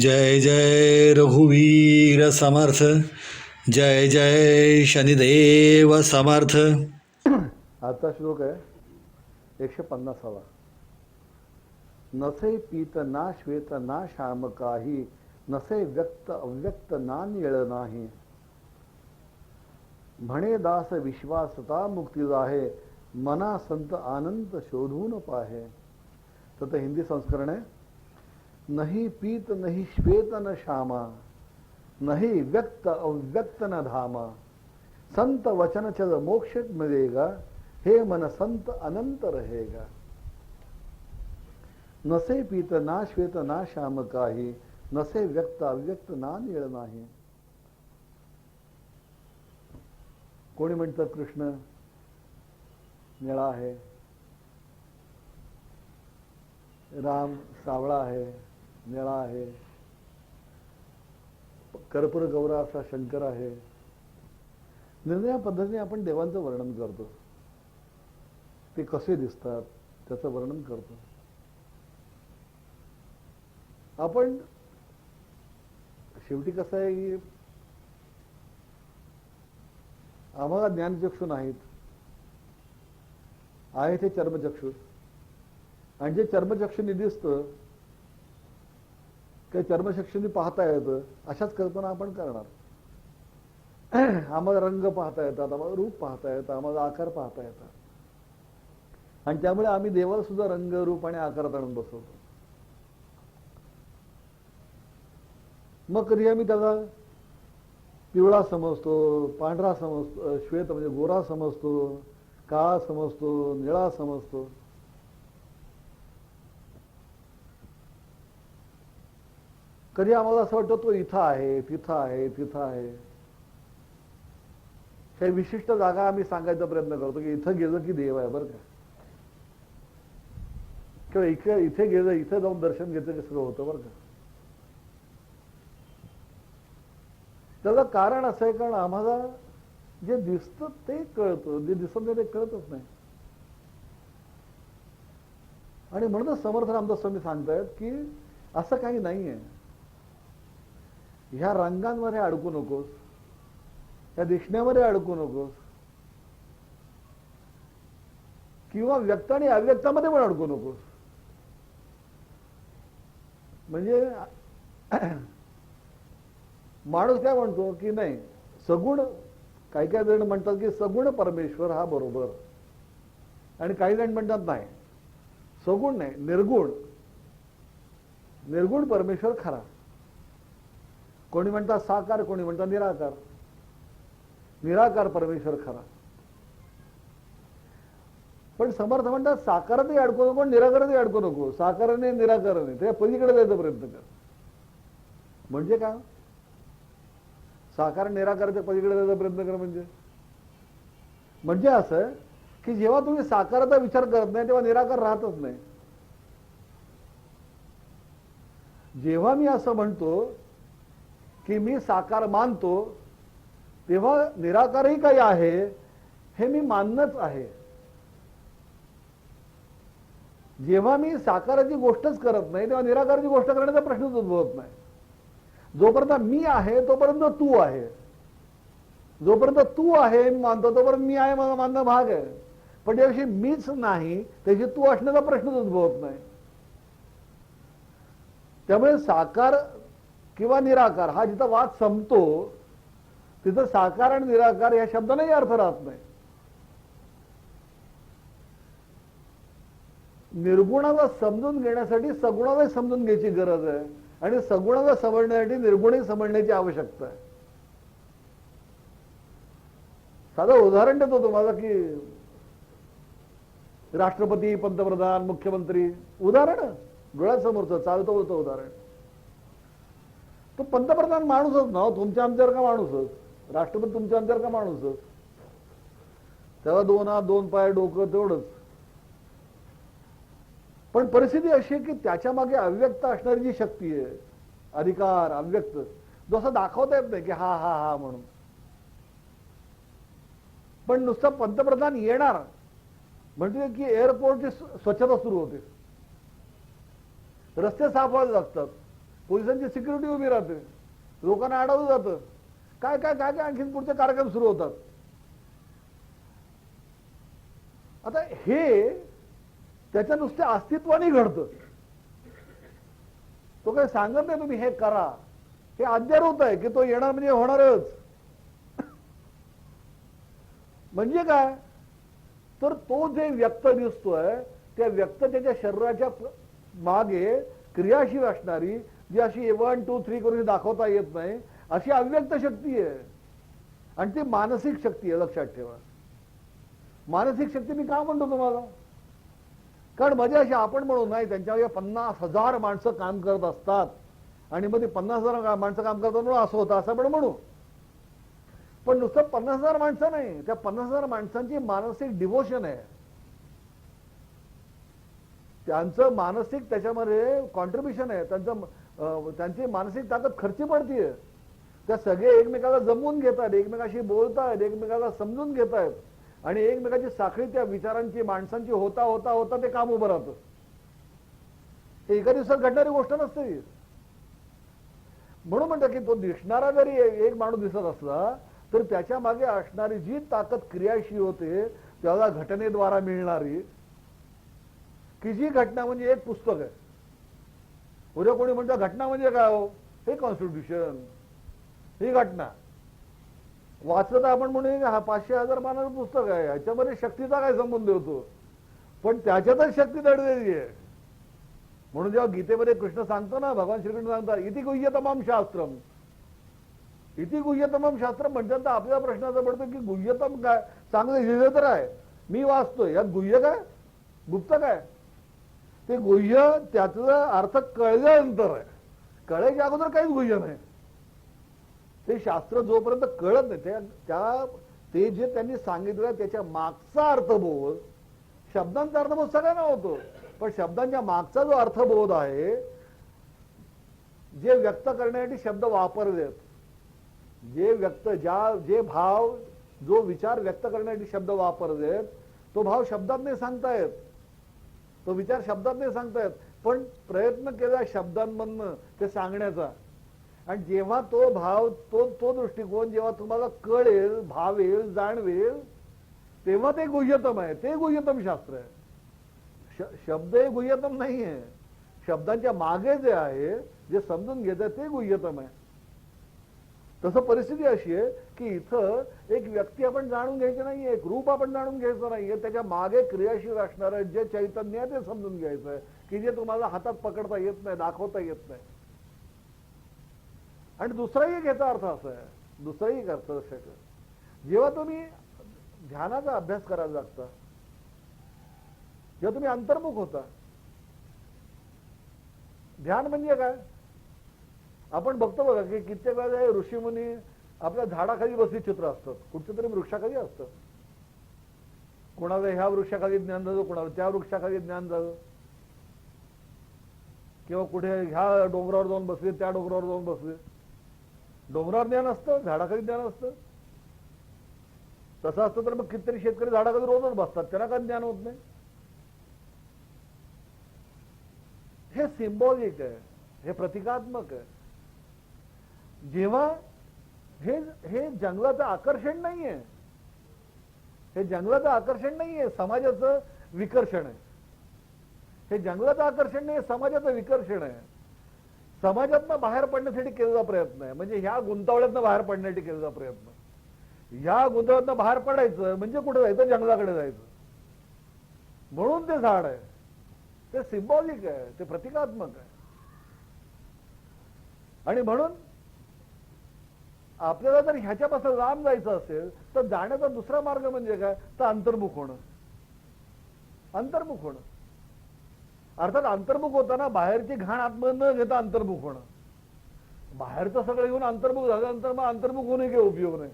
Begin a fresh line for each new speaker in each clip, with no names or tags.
जय जय रघुवीर समर्थ जय जय शनिदेव समर्थ.
आता श्लोक आहे एकशे पन्नासावा नसे पीत ना श्वेत ना श्याम काही नसे व्यक्त अव्यक्त ना निळ नाही. म्हणे दास विश्वासता मुक्ती जाहे मना संत आनंद शोधून पाहे. तर हिंदी संस्करण आहे. नहीं पीत नहीं श्वेत न श्यामा नहीं व्यक्त अव्यक्त न धामा। संत वचन चल मोक्ष मिळेगा हे मन संत अनंत रहेगा। नसे पीत ना श्वेत ना श्याम काही नसे व्यक्त अव्यक्त ना निळ नाही। कोणी म्हणतं कृष्ण निळा आहे राम सावळा आहे निळा आहे. कर्पूर गौरा असा शंकर आहे. निर्णया पद्धतीने आपण देवांचं वर्णन करतो. ते कसे दिसतात त्याचं वर्णन करतो. आपण शेवटी कसं आहे की आम्हाला ज्ञानचक्षू नाहीत. आहे ते चर्मचक्षू. आणि जे चर्मचक्षुनी असतं काही चर्मचक्षुनी पाहता येतं अशाच कल्पना आपण करणार. आम्हाला रंग पाहता येतात आम्हाला रूप पाहता येतं आम्हाला आकार पाहता येतात. आणि त्यामुळे आम्ही देवाला सुद्धा रंग रूप आणि आकारात आणून बसवतो. मग कधी आम्ही त्याला पिवळा समजतो पांढरा समजतो श्वेत म्हणजे गोरा समजतो काळा समजतो निळा समजतो. कधी आम्हाला असं वाटतं तो इथं आहे तिथं आहे तिथं आहे? काही विशिष्ट जागा आम्ही सांगायचा प्रयत्न करतो की इथं गेलं की देव आहे बरं का? किंवा इथे इथे गेलं इथे जाऊन दर्शन घेतलं की सगळं होतं बरं का? त्याला कारण असं आहे कारण आम्हाला जे दिसतं ते कळतं जे दिसत नाही ते कळतच नाही. आणि म्हणूनच समर्थ रामदास स्वामी सांगतायत की असं काही नाहीये. ह्या रंगांमध्ये अडकू नकोस. या दिसण्यामध्ये अडकू नकोस. किंवा व्यक्त आणि अव्यक्तामध्ये पण अडकू नकोस. म्हणजे माणूस काय म्हणतो की नाही सगुण काही काही जण म्हणतात की सगुण परमेश्वर हा बरोबर. आणि काही जण म्हणतात नाही. सगुण नाही निर्गुण. निर्गुण परमेश्वर खरा. कोणी म्हणतात साकार कोणी म्हणतात निराकार. निराकार परमेश्वर खरा. पण समर्थ म्हणतात साकारातही अडकू नको निराकारातही अडकू नको. साकाराने निराकाराने. त्या पलीकडे जायचा प्रयत्न कर. म्हणजे काय साकार निराकाराच्या पलीकडे जायचा प्रयत्न कर म्हणजे. म्हणजे असं की जेव्हा तुम्ही साकाराचा विचार करत नाही तेव्हा निराकार राहतच नाही. जेव्हा मी असं म्हणतो की मी साकार मानतो तेव्हा निराकारही काही आहे हे मी मानणंच आहे. जेव्हा मी साकाराची गोष्टच करत नाही तेव्हा निराकाराची गोष्ट करण्याचा प्रश्नच उद्भवत नाही. जोपर्यंत मी आहे तोपर्यंत तू आहे. जोपर्यंत तू आहे मी मानतो तोपर्यंत मी आहे मला मानणं भाग आहे. पण ज्याविषयी मीच नाही त्याची तू असण्याचा प्रश्नच उद्भवत नाही. त्यामुळे साकार किंवा निराकार हा जिथं वाद संपतो तिथं साकार आणि निराकार या शब्दानेही अर्थ राहत नाही. निर्गुणाला समजून घेण्यासाठी सगुणाला समजून घ्यायची गरज आहे आणि सगुणाला समजण्यासाठी निर्गुणही समजण्याची आवश्यकता आहे. साधं उदाहरण देतो तुम्हाला की राष्ट्रपती पंतप्रधान मुख्यमंत्री उदाहरण डोळ्यासमोरचं चालतं होतं उदाहरण. तो पंतप्रधान माणूसच ना हो, तुमच्या आमच्यावर का माणूसच? राष्ट्रपती तुमच्या आमच्यावर का माणूसच? तेव्हा दोन हात दोन पाय डोकं तेवढंच. पण परिस्थिती अशी आहे की त्याच्यामागे अव्यक्त असणारी जी शक्ती आहे अधिकार अव्यक्त जो असं दाखवता येत नाही की हा हा हा म्हणून. पण नुसतं पंतप्रधान येणार. म्हणजे की एअरपोर्टची स्वच्छता सुरू होते. रस्ते साफ व्हायला लागतात. पोलिसांची सिक्युरिटी उभी राहते. लोकांना अडवलं जातं. काय काय काय काय आणखीन पुढचे कार्यक्रम सुरू होतात? आता हे त्याच्या नुसत्या अस्तित्वाने घडतं. तो काही सांगत नाही तुम्ही हे करा. हे अध्यारोत आहे की तो येणार म्हणजे होणारच. म्हणजे काय? तर तो जे व्यक्त दिसतोय त्या व्यक्त त्याच्या शरीराच्या मागे क्रियाशील असणारी जी अशी वन टू थ्री करून दाखवता येत नाही. अशी अव्यक्त शक्ती आहे. आणि ती मानसिक शक्ती आहे लक्षात ठेवा. मानसिक शक्ती मी का म्हणतो तुम्हाला? कारण मजा अशी आपण म्हणू नाही त्यांच्या पन्नास हजार माणसं काम करत असतात. आणि मग ते पन्नास हजार माणसं काम करतात म्हणून असं होतं असं पण म्हणू. पण नुसतं पन्नास हजार माणसं नाही त्या पन्नास हजार माणसांची मानसिक डिव्होशन आहे. त्यांचं मानसिक त्याच्यामध्ये कॉन्ट्रीब्युशन आहे त्यांचं त्यांची मानसिक ताकद खर्ची पडतीये. त्या सगळे एकमेकाला जमवून घेत आहेत एकमेकाशी बोलतायत एकमेकाला समजून घेत आहेत आणि एकमेकाची साखळी त्या विचारांची माणसांची होता होता होता ते काम उभं राहतं. एका दिवसात घडणारी गोष्ट नसते ही. म्हणून म्हणतात की तो दिसणारा जरी एक माणूस दिसत असला तर त्याच्यामागे असणारी जी ताकद क्रियाशी होते त्याला घटनेद्वारा मिळणारी. की जी घटना म्हणजे एक पुस्तक आहे. उद्या कोणी म्हणतो घटना म्हणजे काय हो? हे कॉन्स्टिट्यूशन ही घटना. वाचत आपण म्हणून हा पाचशे हजार पानाचं पुस्तक आहे. याच्यामध्ये शक्तीचा काय संबंध होतो पण त्याच्यातच शक्ती दडलेली आहे. म्हणून जेव्हा गीतेमध्ये कृष्ण सांगतो ना भगवान श्रीकृष्ण सांगतात इति गुह्यतमाम शास्त्रम. इति गुह्यतमाम शास्त्र म्हणतात आपल्या प्रश्नाचा प्रश्न पडतो की गुह्यतम काय? चांगलं लिहिलं तर आहे. मी वाचतोय. यात गुह्य काय? गुप्त काय? ते गुह्य त्याचं अर्थ कळल्यानंतर आहे. कळायच्या अगोदर काहीच गुह्य नाही. ते शास्त्र जोपर्यंत कळत नाही त्या त्या ते जे त्यांनी सांगितलं त्याच्या मागचा अर्थबोध शब्दांचा अर्थबोध सगळ्यांना होतो. पण शब्दांच्या मागचा जो अर्थबोध आहे जे व्यक्त करण्यासाठी शब्द वापरलेत जे व्यक्त ज्या जे भाव जो विचार व्यक्त करण्यासाठी शब्द वापरलेत तो भाव शब्दात नाही सांगता येत. तो विचार शब्दात नाही सांगतायत पण प्रयत्न केला शब्दांमधनं ते सांगण्याचा. आणि जेव्हा तो भाव तो तो दृष्टिकोन जेव्हा तुम्हाला कळेल भावेल जाणवेल तेव्हा ते गुह्यतम आहे. ते गुह्यतम शास्त्र आहे. श- शब्द हे गुह्यतम नाहीये. शब्दांच्या मागे जे आहे जे समजून घेत ते गुह्यतम आहे. तसं परिस्थिती अशी आहे की इथं एक व्यक्ती आपण जाणून घ्यायची नाहीये एक रूप आपण जाणून घ्यायचं नाहीये त्याच्यामागे क्रियाशील असणारं जे चैतन्य आहे ते समजून घ्यायचं आहे की जे तुम्हाला हातात पकडता येत नाही दाखवता येत नाही. आणि दुसराही एक याचा अर्थ असा आहे दुसराही एक अर्थ असा जेव्हा तुम्ही ध्यानाचा अभ्यास करायला लागता जेव्हा तुम्ही अंतर्मुख होता ध्यान म्हणजे काय? आपण बघतो बघा की कित्येक वेळा ऋषीमुनी आपल्या झाडाखाली बसली चित्र असतात कुठच्या तरी वृक्षाखाली असतं. कोणाला ह्या वृक्षाखाली ज्ञान झालं कोणाला त्या वृक्षाखाली ज्ञान झालं. किंवा कुठे ह्या डोंगरावर जाऊन बसले त्या डोंगरावर जाऊन बसले. डोंगरावर ज्ञान असतं झाडाखाली ज्ञान असतं. तसं असतं तर मग कितीतरी शेतकरी झाडाखाली रोजच बसतात त्यांना काय ज्ञान होत नाही. हे सिम्बॉलिक आहे हे प्रतिकात्मक आहे. जेव्हा हे हे जंगलाचं आकर्षण नाहीये हे जंगलाचं आकर्षण नाहीये समाजाचं विकर्षण आहे. हे जंगलाचं आकर्षण नाही समाजाचं विकर्षण आहे. समाजातनं बाहेर पडण्यासाठी केलेला प्रयत्न आहे. म्हणजे ह्या गुंतावळ्यातनं बाहेर पडण्यासाठी केलेला प्रयत्न ह्या गुंतावळ्यातनं बाहेर पडायचं म्हणजे कुठे जायचं? जंगलाकडे जायचं. म्हणून ते झाड आहे. ते सिम्बॉलिक आहे. ते प्रतिकात्मक आहे. आणि म्हणून आपल्याला जर ह्याच्यापासून लांब जायचं असेल तर जाण्याचा दुसरा मार्ग म्हणजे काय? तर अंतर्मुख होणं. अंतर्मुख होणं. अर्थात अंतर्मुख होताना बाहेरची घाण आत्म न घेता अंतर्मुख होणं. बाहेरचं सगळं घेऊन अंतर्मुख झाल्यानंतर मग अंतर्मुख होणे काही उपयोग नाही.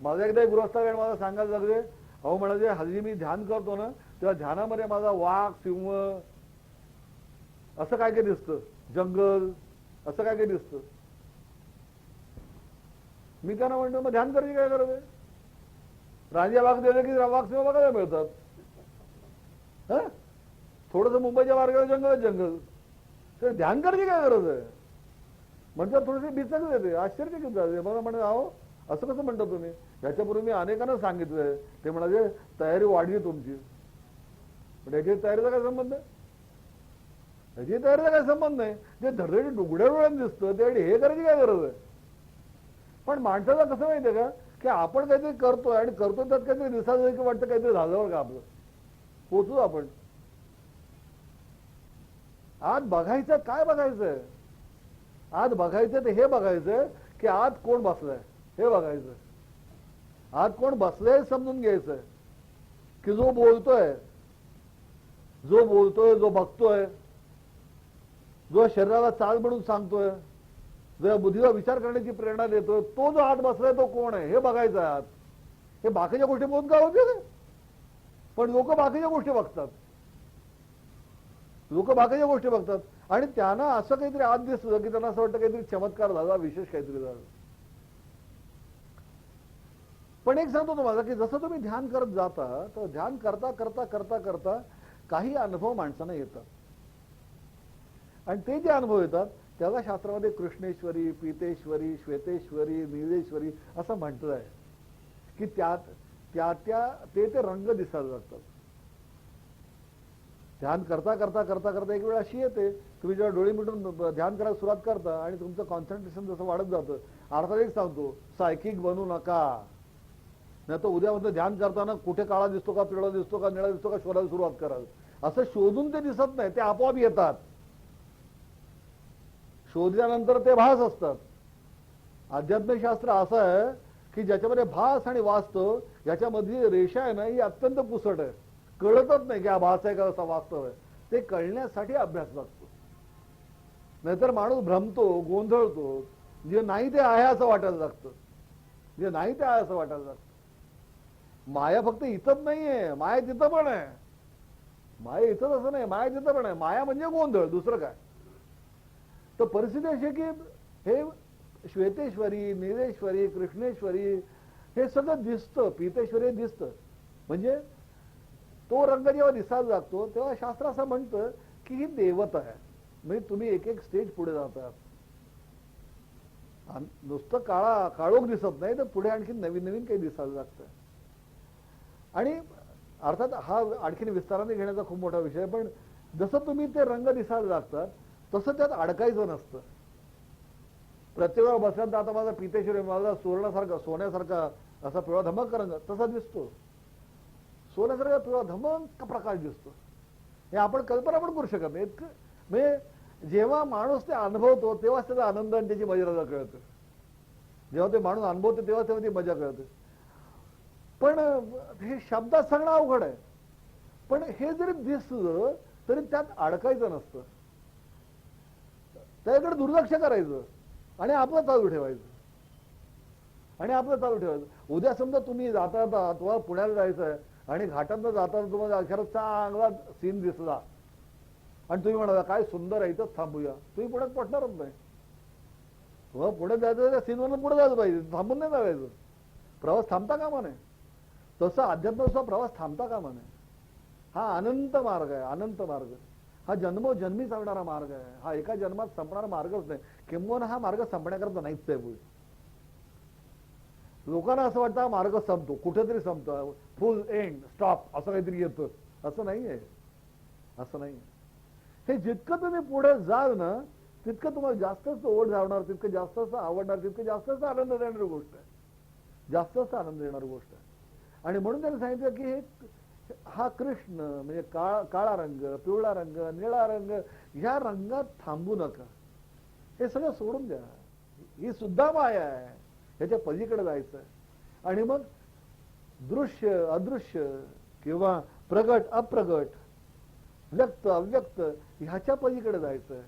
माझा एकदा गृहस्थाकडे मला सांगायला लागले अहो म्हणाले हल्ली मी ध्यान करतो ना तेव्हा ध्यानामध्ये माझा वाघ सिंह असं काय काय दिसतं? जंगल असं काय काय दिसतं? मी त्यांना म्हणतो मग ध्यान करायची काय गरज आहे राजा वाघ दिले की वाघ सिंह बघायला मिळतात? हा? थोडस मुंबईच्या मार्गावर जंगल जंगल. तर ध्यान करायची काय गरज आहे म्हणतात थोडेसे बिचकले येते आश्चर्यचकित झाले? मला म्हणत अहो असं कसं म्हणता तुम्ही? याच्यापूर्वी मी अनेकांना सांगितलंय. ते म्हणाले तयारी वाढली तुमची. पण याची तयारीचा काय संबंध? आहे याची तयारीचा काय संबंध नाही. जे धडधडी डुगड्या डोळ्यात दिसतं त्यावेळी हे करायची काय गरज आहे? पण माणसाला कसं माहितीये का? की आपण काहीतरी करतोय आणि करतो त्यात काहीतरी दिसायचं की वाटतं काहीतरी झालं का आपलं? पोचू आपण. आज बघायचं काय बघायचंय आज बघायचं ते हे बघायचं की आत कोण बसलंय? हे बघायचं. आत कोण बसलंय समजून घ्यायचं. की जो बोलतोय जो बोलतोय जो बघतोय जो शरीराला चाल म्हणून सांगतोय जो बुद्धीला विचार करण्याची प्रेरणा देतो तो जो आत बसलाय तो कोण आहे? हे बघायचं आहे आत. हे बाकीच्या गोष्टी बघून काय होते पण लोक बाकीच्या गोष्टी बघतात. लोक बाकीच्या गोष्टी बघतात. आणि त्यांना असं काहीतरी आत दिसलं की त्यांना असं वाटतं काहीतरी चमत्कार झाला विशेष काहीतरी झालं. पण एक सांगतो तुम्हाला की जसं तुम्ही ध्यान करत जाता तर ध्यान करता करता करता करता काही अनुभव माणसांना येतात. आणि ते जे अनुभव येतात त्याला शास्त्रामध्ये कृष्णेश्वरी पीतेश्वरी श्वेतेश्वरी नीलेश्वरी असं म्हटलं आहे की त्यात त्या त्या ते ते रंग दिसायला लागतात. ध्यान करता करता करता करता एक वेळ अशी येते तुम्ही जेव्हा डोळे मिटून ध्यान करायला सुरुवात करता आणि तुमचं कॉन्सन्ट्रेशन जसं वाढत जातं अर्थात एक सांगतो सायकिक बनू नका. नाही तर उद्या ध्यान करताना कुठे काळा दिसतो का पिवळा दिसतो का निळा दिसतो का शोधायला सुरुवात कराल असं शोधून ते दिसत नाही ते आपोआप येतात. शोधल्यानंतर ते भास असतात. अध्यात्मशास्त्र असं आहे की ज्याच्यामध्ये भास आणि वास्तव याच्यामधली रेषा आहे ना ही अत्यंत पुसट आहे. कळतच नाही की हा भास आहे का असा वास्तव आहे. ते कळण्यासाठी अभ्यास लागतो नाहीतर माणूस भ्रमतो गोंधळतो. जे नाही ते आहे असं वाटायला लागतं. जे नाही ते आहे असं वाटायला लागतं. माया फक्त इथंच नाहीये माया तिथं पण आहे. माया इथंच असं नाही माया तिथं पण आहे. माया म्हणजे गोंधळ दुसरं काय? तर परिस्थिती अशी आहे की हे श्वेतेश्वरी निरेश्वरी कृष्णेश्वरी हे सगळं दिसतं पीतेश्वरी दिसतं. म्हणजे तो रंग जेव्हा दिसायला लागतो तेव्हा शास्त्र असं म्हणतं की ही देवता आहे. म्हणजे तुम्ही एक एक स्टेज पुढे जातात नुसतं काळा काळोख दिसत नाही तर पुढे आणखी नवीन नवीन काही दिसायला लागतं. आणि अर्थात हा आणखीन विस्ताराने घेण्याचा खूप मोठा विषय पण जसं तुम्ही ते रंग दिसायला लागतात तसं त्यात अडकायचं नसतं. प्रत्येक वेळा बसल्यानंतर आता माझा पितेश्वरी माझा सुवर्णासारखा सोन्यासारखा असा पिवळा धमक रंग तसा दिसतो सोन्यासारखा पिवळा धमक प्रकाश दिसतो हे आपण कल्पना पण करू शकत नाही. इतकं म्हणजे जेव्हा माणूस ते अनुभवतो तेव्हाच त्याचा आनंद आणि त्याची मजा कळतं. जेव्हा ते माणूस अनुभवतो तेव्हा तेव्हा ती मजा कळते. पण हे शब्दात सांगणं अवघड आहे. पण हे जरी दिसलं तरी त्यात अडकायचं नसतं. त्याच्याकडे दुर्लक्ष करायचं आणि आपलं चालू ठेवायचं. आणि आपलं चालू ठेवायचं. उद्या समजा तुम्ही जाता जाता तुम्हाला पुण्याला जायचं आहे आणि घाटांना जाताना तुम्हाला अखेर चांगला सीन दिसला. आणि तुम्ही म्हणाला काय सुंदर आहे इथंच थांबूया. तुम्ही पुण्यात पटणारच नाही. तुम्हाला पुढे जायचं त्या सीनवरनं पुढे जायचं पाहिजे. थांबून नाही जायचं प्रवास थांबता कामा नये. तसं अध्यात्माचा प्रवास थांबता कामा नये. हा अनंत मार्ग आहे अनंत मार्ग. हा जन्मोजन्मी चालणारा मार्ग आहे. हा एका जन्मात संपणारा मार्गच नाही. किंबहुना हा मार्ग संपण्याकरता नाहीच आहे लोकांना असं वाटतं हा मार्ग संपतो कुठेतरी संपतो. फुल एंड स्टॉप असं काहीतरी येतं. असं नाही आहे असं नाही हे जितकं तुम्ही पुढे जाल ना तितकं तुम्हाला जास्तच ओढ जावणार तितकं जास्तच आवडणार तितकं जास्तच आनंद देणारी गोष्ट आहे. जास्तच आनंद देणारी गोष्ट आहे. आणि म्हणून त्यांनी सांगितलं की हे हा कृष्ण म्हणजे काळा काळा रंग पिवळा रंग निळा रंग ह्या रंगात थांबू नका. हे सगळं सोडून द्या. ही सुद्धा माया आहे. ह्याच्या पलीकडे जायचं आणि मग दृश्य अदृश्य किंवा प्रगट अप्रगट व्यक्त अव्यक्त ह्याच्या पलीकडे जायचं